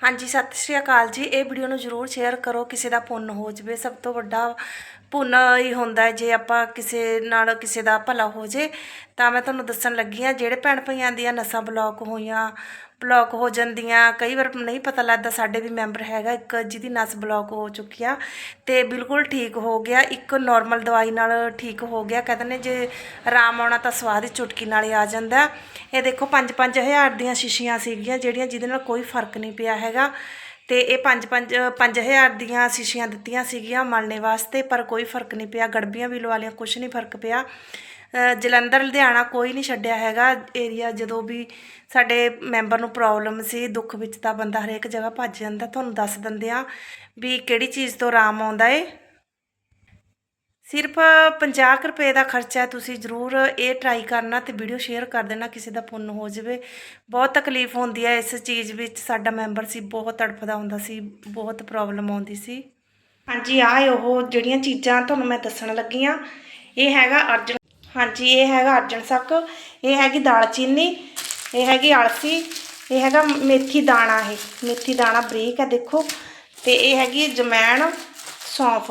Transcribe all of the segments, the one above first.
ਹਾਂਜੀ, ਸਤਿ ਸ਼੍ਰੀ ਅਕਾਲ ਜੀ। ਇਹ ਵੀਡੀਓ ਨੂੰ ਜਰੂਰ ਸ਼ੇਅਰ ਕਰੋ, ਕਿਸੇ ਦਾ ਪੁੰਨ ਹੋ ਜਵੇ। ਸਭ ਤੋਂ ਵੱਡਾ ਪੁੰਨ ਹੀ ਹੁੰਦਾ ਹੈ, ਜੇ ਆਪਾਂ ਕਿਸੇ ਨਾਲ ਕਿਸੇ ਦਾ ਭਲਾ ਹੋ ਜੇ ਤਾਂ ਮੈਂ ਤੁਹਾਨੂੰ ਦੱਸਣ ਲੱਗੀ ਆ ਜਿਹੜੇ ਭੈਣ ਭਈਆਂ ਦੀਆਂ ਨਸਾਂ ਬਲੌਕ ਹੋਈਆਂ ਬਲੌਕ ਹੋ ਜਾਂਦੀਆਂ। ਕਈ ਵਾਰ ਨਹੀਂ ਪਤਾ ਲੱਗਦਾ ਸਾਡੇ ਵੀ ਮੈਂਬਰ ਹੈਗਾ, ਇੱਕ ਜਿਹਦੀ ਨਸ ਬਲੌਕ ਹੋ ਚੁੱਕੀ ਆ ਤੇ ਬਿਲਕੁਲ ਠੀਕ ਹੋ ਗਿਆ। ਇੱਕ ਨਾਰਮਲ ਦਵਾਈ ਨਾਲ ਠੀਕ ਹੋ ਗਿਆ। ਕਹਿੰਦੇ ਨੇ ਜੇ ਆਰਾਮ ਆਉਣਾ ਤਾਂ ਸਵਾਦ ਹੀ ਚੁਟਕੀ ਨਾਲ ਹੀ ਆ ਜਾਂਦਾ। ਇਹ ਦੇਖੋ 5-5000 ਦੀਆਂ ਸ਼ੀਸ਼ੀਆਂ ਸੀਗੀਆਂ, ਜਿਹੜੀਆਂ ਜਿਹਦੇ ਨਾਲ ਕੋਈ ਫ਼ਰਕ ਨਹੀਂ ਪਿਆ ਹੈਗਾ। ਤੇ ਇਹ 5-5 5000 ਦੀਆਂ ਸ਼ੀਸ਼ੀਆਂ ਦਿੱਤੀਆਂ ਸੀਗੀਆਂ ਮਲਣੇ ਵਾਸਤੇ, ਪਰ ਕੋਈ ਫ਼ਰਕ ਨਹੀਂ ਪਿਆ। ਗੜਬੀਆਂ ਵੀ ਲਵਾ ਲਿਆ ਕੁਝ ਨਹੀਂ ਫ਼ਰਕ ਪਿਆ। ਜਲੰਧਰ, ਲੁਧਿਆਣਾ ਕੋਈ ਨਹੀਂ ਛੱਡਿਆ ਹੈਗਾ। ਏਰੀਆ ਜਦੋਂ ਵੀ ਸਾਡੇ ਮੈਂਬਰ ਨੂੰ ਪ੍ਰੋਬਲਮ ਸੀ, ਦੁੱਖ ਵਿੱਚ ਤਾਂ ਬੰਦਾ ਹਰੇਕ ਜਗ੍ਹਾ ਭੱਜ ਜਾਂਦਾ। ਤੁਹਾਨੂੰ ਦੱਸ ਦਿੰਦੇ ਆ ਵੀ ਕਿਹੜੀ ਚੀਜ਼ ਤੋਂ ਆਰਾਮ ਆਉਂਦਾ ਏ। ਸਿਰਫ 50 ਕੁ ਰੁਪਏ ਦਾ ਖਰਚਾ ਤੁਸੀਂ ਜ਼ਰੂਰ ਇਹ ਟਰਾਈ ਕਰਨਾ ਤੇ ਵੀਡੀਓ ਸ਼ੇਅਰ ਕਰ ਦੇਣਾ, ਕਿਸੇ ਦਾ ਪੁੰਨ ਹੋ ਜਾਵੇ। ਬਹੁਤ ਤਕਲੀਫ ਹੁੰਦੀ ਹੈ ਇਸ ਚੀਜ਼ ਵਿੱਚ। ਸਾਡਾ ਮੈਂਬਰ ਸੀ, ਬਹੁਤ ਤੜਫਦਾ ਹੁੰਦਾ ਸੀ, ਬਹੁਤ ਪ੍ਰੋਬਲਮ ਆਉਂਦੀ ਸੀ। ਹਾਂਜੀ, ਆਹ ਉਹ ਜਿਹੜੀਆਂ ਚੀਜ਼ਾਂ ਤੁਹਾਨੂੰ ਮੈਂ ਦੱਸਣ ਲੱਗੀ ਆ ਇਹ ਹੈਗਾ ਅਰਜਨ ਹਾਂਜੀ, ਇਹ ਹੈਗਾ ਅਰਜਨ ਸੱਕ, ਇਹ ਹੈਗੀ ਦਾਲਚੀਨੀ ਇਹ ਹੈਗੀ ਅਲਸੀ ਇਹ ਹੈਗਾ ਮੇਥੀ ਦਾਣਾ ਇਹ। ਮੇਥੀ ਦਾਣਾ ਬਰੀਕ ਹੈ, ਦੇਖੋ। ਤੇ ਇਹ ਹੈਗੀ ਜਮੈਣ ਸੌਂਫ।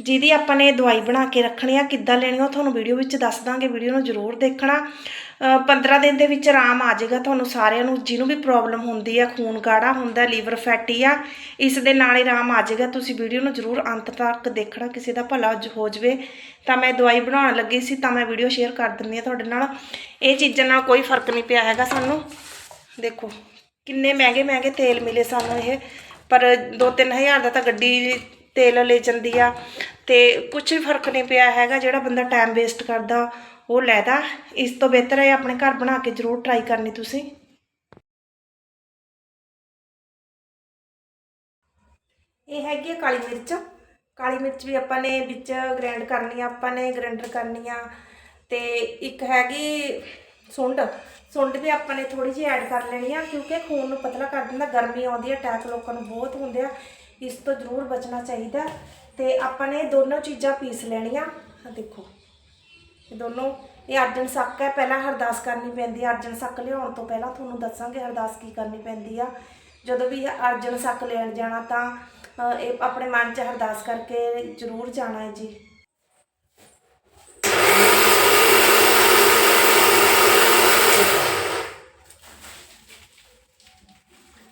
ਜਿਹਦੀ ਆਪਾਂ ਨੇ ਦਵਾਈ ਬਣਾ ਕੇ ਰੱਖਣੀ ਆ, ਕਿੱਦਾਂ ਲੈਣੀ ਆ, ਉਹ ਤੁਹਾਨੂੰ ਵੀਡੀਓ ਵਿੱਚ ਦੱਸ ਦਾਂਗੇ, ਵੀਡੀਓ ਨੂੰ ਜ਼ਰੂਰ ਦੇਖਣਾ। 15 ਦਿਨ ਦੇ ਵਿੱਚ ਆਰਾਮ ਆ ਜਾਏਗਾ ਤੁਹਾਨੂੰ ਸਾਰਿਆਂ ਨੂੰ, ਜਿਹਨੂੰ ਵੀ ਪ੍ਰੋਬਲਮ ਹੁੰਦੀ ਆ, ਖੂਨ ਗਾੜਾ ਹੁੰਦਾ ਲੀਵਰ ਫੈਟੀ ਆ, ਇਸ ਦੇ ਨਾਲ ਹੀ ਆਰਾਮ ਆ ਜਾਏਗਾ। ਤੁਸੀਂ ਵੀਡੀਓ ਨੂੰ ਜ਼ਰੂਰ ਅੰਤ ਤੱਕ ਦੇਖਣਾ, ਕਿਸੇ ਦਾ ਭਲਾ ਹੋ ਜਾਵੇ। ਤਾਂ ਮੈਂ ਦਵਾਈ ਬਣਾਉਣ ਲੱਗੀ ਸੀ, ਤਾਂ ਮੈਂ ਵੀਡੀਓ ਸ਼ੇਅਰ ਕਰ ਦਿੰਦੀ ਆ ਤੁਹਾਡੇ ਨਾਲ। ਇਹ ਚੀਜ਼ਾਂ ਨਾਲ ਕੋਈ ਫ਼ਰਕ ਨਹੀਂ ਪਿਆ ਹੈਗਾ ਸਾਨੂੰ। ਦੇਖੋ, ਕਿੰਨੇ ਮਹਿੰਗੇ ਮਹਿੰਗੇ ਤੇਲ ਮਿਲੇ ਸਾਨੂੰ ਇਹ। ਪਰ 2-3000 ਦਾ ਤਾਂ ਗੱਡੀ ਤੇਲ ਲੈ ਜਾਂਦੀ ਆ ਤੇ ਕੁਝ ਵੀ ਫ਼ਰਕ ਨਹੀਂ ਪਿਆ ਹੈਗਾ, ਜਿਹੜਾ ਬੰਦਾ ਟਾਈਮ ਵੇਸਟ ਕਰਦਾ, ਉਹ ਲੈਦਾ ਇਸ ਤੋਂ ਬਿਹਤਰ ਹੈ ਆਪਣੇ ਘਰ ਬਣਾ ਕੇ ਜ਼ਰੂਰ ਟਰਾਈ ਕਰਨੀ ਤੁਸੀਂ। ਇਹ ਹੈਗੀ ਹੈ ਕਾਲੀ ਮਿਰਚ। ਕਾਲੀ ਮਿਰਚ ਵੀ ਆਪਾਂ ਨੇ ਵਿੱਚ ਗ੍ਰਾਈਂਡ ਕਰਨੀ ਆ, ਆਪਾਂ ਨੇ ਗ੍ਰਾਈਂਡਰ ਕਰਨੀ ਆ। ਤੇ ਇੱਕ ਹੈਗੀ ਸੁੰਡ। ਸੁੰਡ ਵੀ ਆਪਾਂ ਨੇ ਥੋੜੀ ਜਿਹੀ ਐਡ ਕਰ ਲੈਣੀ ਆ, ਕਿਉਂਕਿ ਖੂਨ ਨੂੰ ਪਤਲਾ ਕਰ ਦਿੰਦਾ, ਗਰਮੀ ਆਉਂਦੀ ਹੈ ਅਟੈਕ ਲੋਕਾਂ ਨੂੰ ਬਹੁਤ ਹੁੰਦੇ ਆ। ਇਸ ਤੋਂ ਜ਼ਰੂਰ ਬਚਣਾ ਚਾਹੀਦਾ ਤੇ ਆਪਾਂ ਨੇ ਦੋਨੋਂ ਚੀਜ਼ਾਂ ਪੀਸ ਲੈਣੀਆਂ। ਆ ਦੇਖੋ। ਇਹ ਦੋਨੋਂ, ਇਹ ਅਰਜਨ ਸੱਕ ਹੈ। ਪਹਿਲਾਂ ਅਰਦਾਸ ਕਰਨੀ ਪੈਂਦੀ ਹੈ। ਅਰਜਨ ਸੱਕ ਲਿਆਉਣ ਤੋਂ ਪਹਿਲਾਂ ਤੁਹਾਨੂੰ ਦੱਸਾਂਗੇ ਅਰਦਾਸ ਕੀ ਕਰਨੀ ਪੈਂਦੀ ਆ। ਜਦੋਂ ਵੀ ਅਰਜਨ ਸੱਕ ਲੈਣ ਜਾਣਾ ਤਾਂ ਇਹ ਆਪਣੇ ਮਨ 'ਚ ਅਰਦਾਸ ਕਰਕੇ ਜ਼ਰੂਰ ਜਾਣਾ ਹੈ ਜੀ।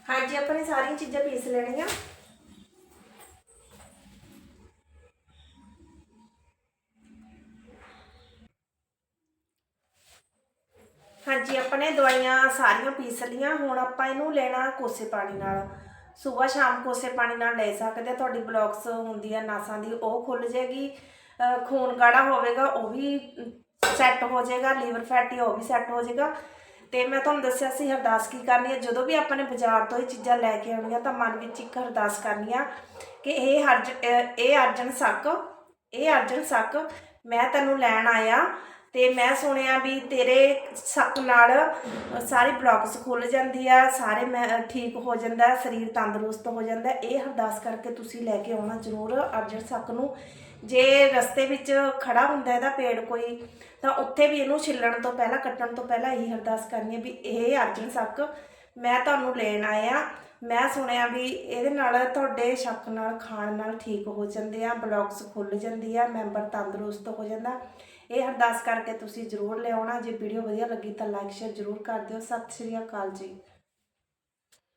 ਹਾਂਜੀ, ਆਪਾਂ ਨੇ ਸਾਰੀਆਂ ਚੀਜ਼ਾਂ ਪੀਸ ਲੈਣੀਆਂ। ਨੇ ਦਵਾਈਆਂ ਸਾਰੀਆਂ ਪੀਸ ਲਈਆਂ, ਹੁਣ ਆਪਾਂ ਇਹਨੂੰ ਲੈਣਾ ਕੋਸੇ ਪਾਣੀ ਨਾਲ। ਸਵੇਰ ਸ਼ਾਮ ਕੋਸੇ ਪਾਣੀ ਨਾਲ ਲੈ ਸਕਦੇ ਆ, ਤੁਹਾਡੀ ਬਲੌਕਸ ਹੁੰਦੀ ਆ ਨਾਸਾਂ ਦੀ, ਉਹ ਖੁੱਲ ਜਾਏਗੀ। ਖੂਨ ਗਾੜਾ ਹੋਵੇਗਾ, ਉਹ ਵੀ ਸੈੱਟ ਹੋ ਜਾਏਗਾ, ਲੀਵਰ ਫੈਟੀ, ਉਹ ਵੀ ਸੈੱਟ ਹੋ ਜਾਏਗਾ। ਤੇ ਮੈਂ ਤੁਹਾਨੂੰ ਦੱਸਿਆ ਸੀ ਅਰਦਾਸ ਕੀ ਕਰਨੀ ਹੈ ਜਦੋਂ ਵੀ ਆਪਾਂ ਨੇ ਬਾਜ਼ਾਰ ਤੋਂ ਇਹ ਚੀਜ਼ਾਂ ਲੈ ਕੇ ਆਉਣੀਆਂ, ਤਾਂ ਮਨ ਵਿੱਚ ਇੱਕ ਅਰਦਾਸ ਕਰਨੀ ਆ ਕਿ ਇਹ ਹਰਜ ਇਹ ਅਰਜਨ ਸੱਕ, ਇਹ ਅਰਜਨ ਸੱਕ, ਮੈਂ ਤੈਨੂੰ ਲੈਣ ਆਇਆ। ਤੇ ਮੈਂ ਸੁਣਿਆ ਵੀ ਤੇਰੇ ਸੱਕ ਨਾਲ ਅ, ਸਾਰੀ ਬਲੌਕਸ ਖੁੱਲ ਜਾਂਦੀ ਆ ਸਾਰੇ ਮੈਂ ਠੀਕ ਹੋ ਜਾਂਦਾ ਸਰੀਰ ਤੰਦਰੁਸਤ ਹੋ ਜਾਂਦਾ। ਇਹ ਅਰਦਾਸ ਕਰਕੇ ਤੁਸੀਂ ਲੈ ਕੇ ਆਉਣਾ ਜ਼ਰੂਰ ਅਰਜਨ ਸੱਕ ਨੂੰ। ਜੇ ਰਸਤੇ ਵਿੱਚ ਖੜਾ ਹੁੰਦਾ ਇਹਦਾ ਪੇੜ ਕੋਈ ਤਾਂ ਉੱਥੇ ਵੀ ਇਹਨੂੰ ਛਿੱਲਣ ਤੋਂ ਪਹਿਲਾਂ ਕੱਟਣ ਤੋਂ ਪਹਿਲਾਂ ਇਹੀ ਅਰਦਾਸ ਕਰਨੀ ਹੈ ਵੀ ਇਹ ਅਰਜਨ ਸੱਕ ਮੈਂ ਤੁਹਾਨੂੰ ਲੈਣ ਆਇਆ। ਮੈਂ ਸੁਣਿਆ ਵੀ ਇਹਦੇ ਨਾਲ ਤੁਹਾਡੇ ਸ਼ੱਕ ਨਾਲ, ਖਾਣ ਨਾਲ ਠੀਕ ਹੋ ਜਾਂਦੇ ਆ ਬਲੌਕਸ ਖੁੱਲ ਜਾਂਦੀ ਆ, ਮੈਂਬਰ ਤੰਦਰੁਸਤ ਹੋ ਜਾਂਦਾ। ਇਹ ਅਰਦਾਸ ਕਰਕੇ ਤੁਸੀਂ ਜ਼ਰੂਰ ਲਿਆਉਣਾ। ਜੇ ਵੀਡੀਓ ਵਧੀਆ ਲੱਗੀ ਤਾਂ ਲਾਈਕ ਸ਼ੇਅਰ ਜ਼ਰੂਰ ਕਰ ਦਿਓ। ਸਤਿ ਸ਼੍ਰੀ ਅਕਾਲ ਜੀ।